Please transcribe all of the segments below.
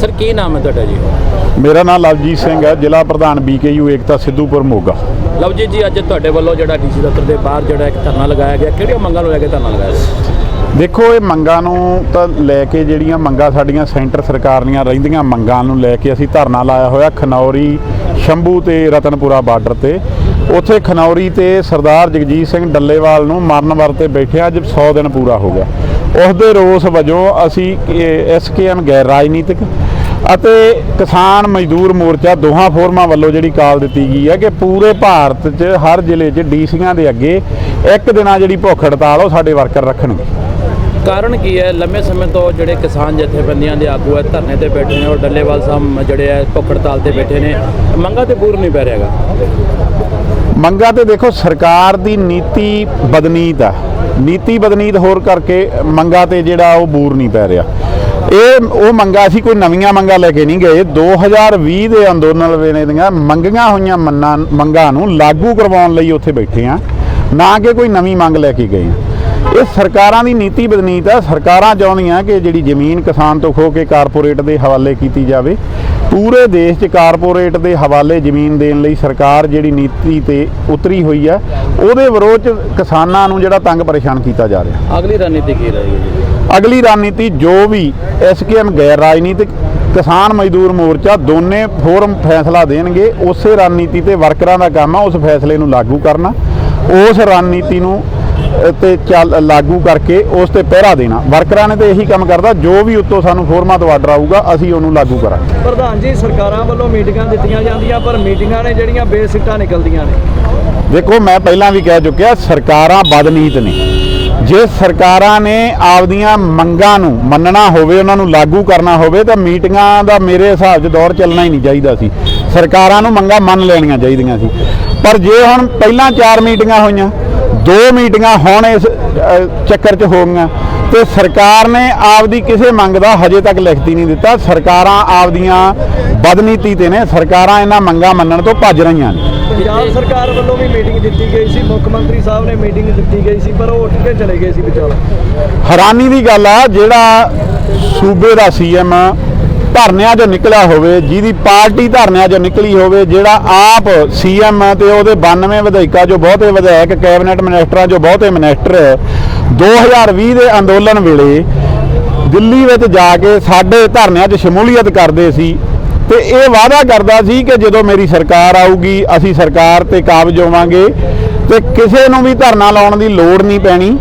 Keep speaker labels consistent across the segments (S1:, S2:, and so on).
S1: Sir ਕੀ ਨਾਮ ਹੈ ਤੁਹਾਡਾ ਜੀ?
S2: ਮੇਰਾ ਨਾਮ ਲਵਜੀਤ ਸਿੰਘ ਹੈ ਜ਼ਿਲ੍ਹਾ ਪ੍ਰਧਾਨ ਬੀਕੇਯੂ ਏਕਤਾ ਸਿੱਧੂਪੁਰ ਮੋਗਾ
S1: ਲਵਜੀਤ ਜੀ ਅੱਜ ਤੁਹਾਡੇ ਵੱਲੋਂ ਜਿਹੜਾ ਡੀਸੀ ਦਫ਼ਤਰ ਦੇ ਬਾਹਰ ਜਿਹੜਾ ਇੱਕ ਧਰਨਾ ਲਗਾਇਆ ਗਿਆ ਕਿਹੜੀਆਂ ਮੰਗਾਂ ਨੂੰ ਲੈ ਕੇ ਧਰਨਾ ਲਗਾਇਆ ਗਿਆ
S2: ਦੇਖੋ ਇਹ ਮੰਗਾਂ ਨੂੰ ਤਾਂ ਲੈ ਕੇ ਜਿਹੜੀਆਂ ਮੰਗਾਂ ਸਾਡੀਆਂ ਸੈਂਟਰ ਸਰਕਾਰ ਦੀਆਂ ਰਹਿੰਦੀਆਂ ਮੰਗਾਂ ਨੂੰ ਲੈ ਕੇ ਅਸੀਂ ਧਰਨਾ ਲਾਇਆ ਹੋਇਆ ਖਨੌਰੀ ਸ਼ੰਭੂ ਤੇ ਰਤਨਪੁਰਾ ਬਾਰਡਰ ਤੇ। ਉੱਥੇ ਖਨੌਰੀ ਤੇ ਸਰਦਾਰ ਜਗਜੀਤ ਸਿੰਘ ਡੱਲੇਵਾਲ ਨੂੰ ਮਰਨ ਵਰਤੇ ਬੈਠੇ ਅੱਜ 100 ਦਿਨ ਪੂਰਾ ਹੋ ਗਿਆ। ਉਸ ਦੇ ਰੋਸ ਵਜੋਂ ਅਸੀਂ ਐਸਕੇਐਮ ਗੈਰ ਰਾਜਨੀਤਿਕ ਅਤੇ ਕਿਸਾਨ ਮਜ਼ਦੂਰ ਮੋਰਚਾ ਦੋਹਾਂ ਫੋਰਮਾਂ ਵੱਲੋਂ ਜਿਹੜੀ ਕਾਲ ਦਿੱਤੀ ਗਈ ਹੈ ਕਿ ਪੂਰੇ ਭਾਰਤ 'ਚ ਹਰ ਜ਼ਿਲ੍ਹੇ 'ਚ ਡੀਸੀਆਂ ਦੇ ਅੱਗੇ ਇੱਕ ਦਿਨਾਂ ਜਿਹੜੀ ਭੁੱਖ ਹੜਤਾਲ ਉਹ ਸਾਡੇ ਵਰਕਰ ਰੱਖਣਗੇ।
S1: ਕਾਰਨ ਕੀ ਹੈ? ਲੰਮੇ ਸਮੇਂ ਤੋਂ ਜਿਹੜੇ ਕਿਸਾਨ ਜਥੇਬੰਦੀਆਂ ਦੇ ਆਗੂ ਹੈ ਧਰਨੇ ਤੇ ਬੈਠੇ ਨੇ ਔਰ ਡੱਲੇਵਾਲ ਸਾਹਿਬ ਜਿਹੜੇ ਹੈ ਭੁੱਖ ਹੜਤਾਲ ਤੇ ਬੈਠੇ ਨੇ। ਮੰਗਾਂ ਤੇ ਪੂਰ ਨਹੀਂ ਪੈ ਰਿਹਾਗਾ
S2: ਮੰਗਾਂ ਤੇ ਦੇਖੋ ਸਰਕਾਰ ਦੀ ਨੀਤੀ ਬਦਨੀਤ ਆ ਨੀਤੀ ਬਦਨੀਤ ਹੋਰ ਕਰਕੇ ਮੰਗਾਂ ਤੇ ਜਿਹੜਾ ਉਹ ਬੂਰ ਨਹੀਂ ਪੈ ਰਿਹਾ। ਇਹ ਉਹ ਮੰਗਾਂ ਅਸੀਂ ਕੋਈ ਨਵੀਆਂ ਮੰਗਾਂ ਲੈ ਕੇ ਨਹੀਂ ਗਏ। 2020 ਦੇ ਅੰਦੋਲਨ ਵੇਲੇ ਦੀਆਂ ਮੰਗੀਆਂ ਹੋਈਆਂ ਮੰਨਾਂ, ਮੰਗਾਂ ਨੂੰ ਲਾਗੂ ਕਰਵਾਉਣ ਲਈ ਉੱਥੇ ਬੈਠੇ ਆ ਨਾ ਕਿ ਕੋਈ ਨਵੀਂ ਮੰਗ ਲੈ ਕੇ ਗਏ ਆ ਇਹ ਸਰਕਾਰਾਂ ਦੀ ਨੀਤੀ ਬਦਨੀਤ ਆ। ਸਰਕਾਰਾਂ ਚਾਹੁੰਦੀਆਂ ਕਿ ਜਿਹੜੀ ਜ਼ਮੀਨ ਕਿਸਾਨ ਤੋਂ ਖੋ ਕੇ ਕਾਰਪੋਰੇਟ ਦੇ ਹਵਾਲੇ ਕੀਤੀ ਜਾਵੇ। ਪੂਰੇ ਦੇਸ਼ 'ਚ ਕਾਰਪੋਰੇਟ ਦੇ ਹਵਾਲੇ ਜ਼ਮੀਨ ਦੇਣ ਲਈ ਸਰਕਾਰ ਜਿਹੜੀ ਨੀਤੀ ਤੇ ਉਤਰੀ ਹੋਈ ਆ, ਉਹਦੇ ਵਿਰੋਧ 'ਚ ਕਿਸਾਨਾਂ ਨੂੰ ਜਿਹੜਾ ਤੰਗ ਪਰੇਸ਼ਾਨ ਕੀਤਾ ਜਾ ਰਿਹਾ।
S1: ਅਗਲੀ ਰਣਨੀਤੀ ਕੀ ਰਹੇਗੀ
S2: ਅਗਲੀ ਰਣਨੀਤੀ ਜੋ ਵੀ ਐਸਕੇਐਮ ਗੈਰ ਰਾਜਨੀਤਿਕ ਕਿਸਾਨ ਮਜ਼ਦੂਰ ਮੋਰਚਾ ਦੋਨੇ ਫੋਰਮ ਫੈਸਲਾ ਦੇਣਗੇ ਉਸੇ ਰਣਨੀਤੀ ਤੇ ਵਰਕਰਾਂ ਦਾ ਕੰਮ ਆ ਉਸ ਫੈਸਲੇ ਨੂੰ ਲਾਗੂ ਕਰਨਾ ਉਸ ਰਣਨੀਤੀ ਨੂੰ ਤੇ ਚੱਲ ਲਾਗੂ ਕਰਕੇ ਉਸ ਤੇ ਪਹਿਰਾ ਦੇਣਾ। ਵਰਕਰਾਂ ਨੇ ਤੇ ਇਹੀ ਕੰਮ ਕਰਦਾ ਜੋ ਵੀ ਉੱਤੋਂ ਸਾਨੂੰ ਫੋਰਮਾਂ ਤੋਂ ਆਰਡਰ ਆਊਗਾ ਅਸੀਂ ਉਹਨੂੰ ਲਾਗੂ ਕਰਾਂਗੇ।
S3: ਪ੍ਰਧਾਨ ਜੀ ਸਰਕਾਰਾਂ ਵੱਲੋਂ ਮੀਟਿੰਗਾਂ ਦਿੱਤੀਆਂ ਜਾਂਦੀਆਂ ਪਰ ਮੀਟਿੰਗਾਂ ਨੇ ਜਿਹੜੀਆਂ ਬੇਸਿੱਟਾਂ ਨਿਕਲਦੀਆਂ ਨੇ।
S2: ਦੇਖੋ ਮੈਂ ਪਹਿਲਾਂ ਵੀ ਕਹਿ ਚੁੱਕਿਆ ਸਰਕਾਰਾਂ ਬਦਨੀਤ ਨੇ। ਜੇ ਸਰਕਾਰਾਂ ਨੇ ਆਪਦੀਆਂ ਮੰਗਾਂ ਨੂੰ ਮੰਨਣਾ ਹੋਵੇ, ਉਹਨਾਂ ਨੂੰ ਲਾਗੂ ਕਰਨਾ ਹੋਵੇ, ਤਾਂ ਮੀਟਿੰਗਾਂ ਦਾ ਮੇਰੇ ਹਿਸਾਬ 'ਚ ਦੌਰ ਚੱਲਣਾ ਹੀ ਨਹੀਂ ਚਾਹੀਦਾ ਸੀ। ਸਰਕਾਰਾਂ ਨੂੰ ਮੰਗਾਂ ਮੰਨ ਲੈਣੀਆਂ ਚਾਹੀਦੀਆਂ ਸੀ। ਪਰ ਜੇ ਹੁਣ ਪਹਿਲਾਂ ਚਾਰ ਮੀਟਿੰਗਾਂ ਹੋਈਆਂ ਦੋ ਮੀਟਿੰਗਾਂ ਹੁਣ ਇਸ ਚੱਕਰ 'ਚ ਹੋ ਗਈਆਂ। ਤੇ ਸਰਕਾਰ ਨੇ ਆਪਦੀ ਕਿਸੇ ਮੰਗ ਦਾ ਹਜੇ ਤੱਕ ਲਿਖਤੀ ਨਹੀਂ ਦਿੱਤਾ। ਸਰਕਾਰਾਂ ਆਪਦੀਆਂ ਬਦਨੀਤੀ ਤੇ ਨੇ। ਸਰਕਾਰਾਂ ਇਹਨਾਂ ਮੰਗਾਂ ਮੰਨਣ ਤੋਂ ਭੱਜ ਰਹੀਆਂ ਨੇ।
S3: ਪੰਜਾਬ ਸਰਕਾਰ ਵੱਲੋਂ ਵੀ ਮੀਟਿੰਗ ਦਿੱਤੀ ਗਈ ਸੀ। ਮੁੱਖ ਮੰਤਰੀ ਸਾਹਿਬ ਨੇ ਮੀਟਿੰਗ ਦਿੱਤੀ ਗਈ ਸੀ ਪਰ ਉਹ ਉੱਠ ਕੇ ਚਲੇ ਗਏ ਸੀ ਵਿਚਾਲੇ।
S2: ਹੈਰਾਨੀ ਦੀ ਗੱਲ ਆ ਜਿਹੜਾ ਸੂਬੇ ਦਾ ਸੀਐਮ ਧਰਨਿਆਂ 'ਚੋਂ ਨਿਕਲਿਆ ਹੋਵੇ, ਜਿਹਦੀ ਪਾਰਟੀ ਧਰਨਿਆਂ 'ਚੋਂ ਨਿਕਲੀ ਹੋਵੇ, ਜਿਹੜਾ ਆਪ ਸੀਐਮ ਤੇ ਉਹਦੇ 92 ਵਿਧਾਇਕਾਂ 'ਚੋਂ ਬਹੁਤੇ ਵਿਧਾਇਕ, ਕੈਬਨਿਟ ਮਿਨਿਸਟਰਾਂ 'ਚੋਂ ਬਹੁਤੇ ਮਿਨਿਸਟਰ 2020 ਦੇ ਅੰਦੋਲਨ ਵੇਲੇ ਦਿੱਲੀ ਵਿੱਚ ਜਾ ਕੇ ਸਾਡੇ ਧਰਨਿਆਂ 'ਚ ਸ਼ਮੂਲੀਅਤ ਕਰਦੇ ਸੀ ਤੇ ਇਹ ਵਾਅਦਾ ਕਰਦਾ ਸੀ ਕਿ ਜਦੋਂ ਮੇਰੀ ਸਰਕਾਰ ਆਊਗੀ, ਅਸੀਂ ਸਰਕਾਰ ਤੇ ਕਾਬਜ ਹੋਵਾਂਗੇ ਤੇ ਕਿਸੇ ਨੂੰ ਵੀ ਧਰਨਾ ਲਾਉਣ ਦੀ ਲੋੜ ਨਹੀਂ ਪੈਣੀ।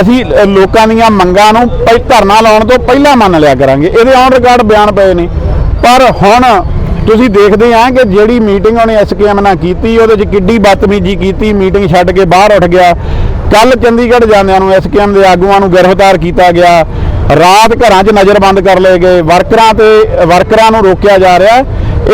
S2: ਅਸੀਂ ਲੋਕਾਂ ਦੀਆਂ ਮੰਗਾਂ ਨੂੰ ਪਹਿ ਧਰਨਾ ਲਾਉਣ ਤੋਂ ਪਹਿਲਾਂ ਮੰਨ ਲਿਆ ਕਰਾਂਗੇ। ਇਹਦੇ ਔਨ ਰਿਕਾਰਡ ਬਿਆਨ ਪਏ ਨੇ। ਪਰ ਹੁਣ ਤੁਸੀਂ ਦੇਖਦੇ ਆ ਕਿ ਜਿਹੜੀ ਮੀਟਿੰਗ ਉਹਨੇ ਐਸਕੇਐਮ ਨਾਲ ਕੀਤੀ, ਉਹਦੇ 'ਚ ਕਿੱਡੀ ਬਦਤਮੀਜ਼ੀ ਕੀਤੀ ਮੀਟਿੰਗ ਛੱਡ ਕੇ ਬਾਹਰ ਉੱਠ ਗਿਆ। ਕੱਲ ਚੰਡੀਗੜ੍ਹ ਜਾਂਦਿਆਂ ਨੂੰ ਐਸਕੇਐਮ ਦੇ ਆਗੂਆਂ ਨੂੰ ਗ੍ਰਿਫਤਾਰ ਕੀਤਾ ਗਿਆ। ਰਾਤ ਘਰਾਂ 'ਚ ਨਜ਼ਰਬੰਦ ਕਰ ਲਏ ਗਏ। ਵਰਕਰਾਂ ਤੇ, ਵਰਕਰਾਂ ਨੂੰ ਰੋਕਿਆ ਜਾ ਰਿਹਾ।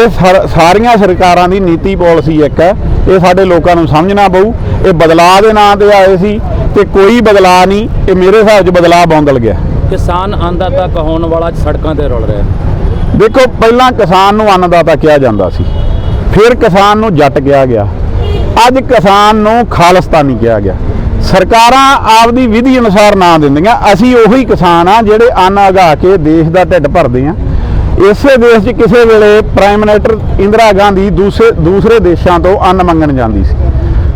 S2: ਇਹ ਸਰ- ਸਾਰੀਆਂ ਸਰਕਾਰਾਂ ਦੀ ਨੀਤੀ ਪਾਲਿਸੀ ਇੱਕ। ਹੈ ਇਹ ਸਾਡੇ ਲੋਕਾਂ ਨੂੰ ਸਮਝਣਾ ਪਊ। ਇਹ ਬਦਲਾਅ ਦੇ ਨਾਂ ਤੇ ਆਏ ਸੀ ਤੇ ਕੋਈ ਬਦਲਾਅ ਨਹੀਂ ਇਹ ਮੇਰੇ ਹਿਸਾਬ 'ਚ ਬਦਲਾਅ ਬੌਂਦਲ ਗਿਆ।
S1: ਕਿਸਾਨ ਅੰਦਾਤਾ ਕਹਾਉਣ ਵਾਲਾ ਸੜਕਾਂ ਤੇ ਰੁਲ ਰਿਹਾ।
S2: ਦੇਖੋ ਪਹਿਲਾਂ ਕਿਸਾਨ ਨੂੰ ਅੰਨਦਾਤਾ ਕਿਹਾ ਜਾਂਦਾ ਸੀ ਫਿਰ ਕਿਸਾਨ ਨੂੰ ਜੱਟ ਕਿਹਾ ਗਿਆ। ਅੱਜ ਕਿਸਾਨ ਨੂੰ ਖਾਲਿਸਤਾਨੀ ਕਿਹਾ ਗਿਆ। ਸਰਕਾਰਾਂ ਆਪਦੀ ਵਿਧੀ ਅਨੁਸਾਰ ਨਾਂ ਦਿੰਦੀਆਂ ਅਸੀਂ ਉਹੀ ਕਿਸਾਨ ਆ ਜਿਹੜੇ ਅੰਨ ਉਗਾ ਕੇ ਦੇਸ਼ ਦਾ ਢਿੱਡ ਭਰਦੇ ਆ ਇਸੇ ਦੇਸ਼ 'ਚ ਕਿਸੇ ਵੇਲੇ ਪ੍ਰਾਈਮ ਮਿਨਿਸਟਰ ਇੰਦਰਾ ਗਾਂਧੀ ਦੂਸਰੇ ਦੂਸਰੇ ਦੇਸ਼ਾਂ ਤੋਂ ਅੰਨ ਮੰਗਣ ਜਾਂਦੀ ਸੀ।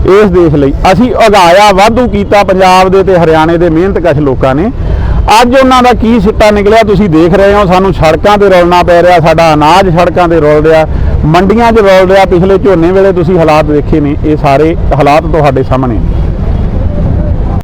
S2: ਇਸ ਦੇਸ਼ ਲਈ। ਅਸੀਂ ਉਗਾਇਆ, ਵਾਧੂ ਕੀਤਾ ਪੰਜਾਬ ਦੇ ਤੇ ਹਰਿਆਣੇ ਦੇ ਮਿਹਨਤਕਸ਼ ਲੋਕਾਂ ਨੇ। ਅੱਜ ਉਹਨਾਂ ਦਾ ਕੀ ਸਿੱਟਾ ਨਿਕਲਿਆ, ਤੁਸੀਂ ਦੇਖ ਰਹੇ ਹੋ, ਸਾਨੂੰ ਸੜਕਾਂ ਤੇ ਰੋਲਣਾ ਪੈ ਰਿਹਾ, ਸਾਡਾ ਅਨਾਜ ਸੜਕਾਂ ਤੇ ਰੋਲ ਰਿਹਾ, ਮੰਡੀਆਂ 'ਚ ਰੋਲ ਰਿਹਾ। ਪਿਛਲੇ ਝੋਨੇ ਵੇਲੇ ਤੁਸੀਂ ਹਾਲਾਤ ਦੇਖੇ ਨੇ, ਇਹ ਸਾਰੇ ਹਾਲਾਤ ਤੁਹਾਡੇ ਸਾਹਮਣੇ ਨੇ।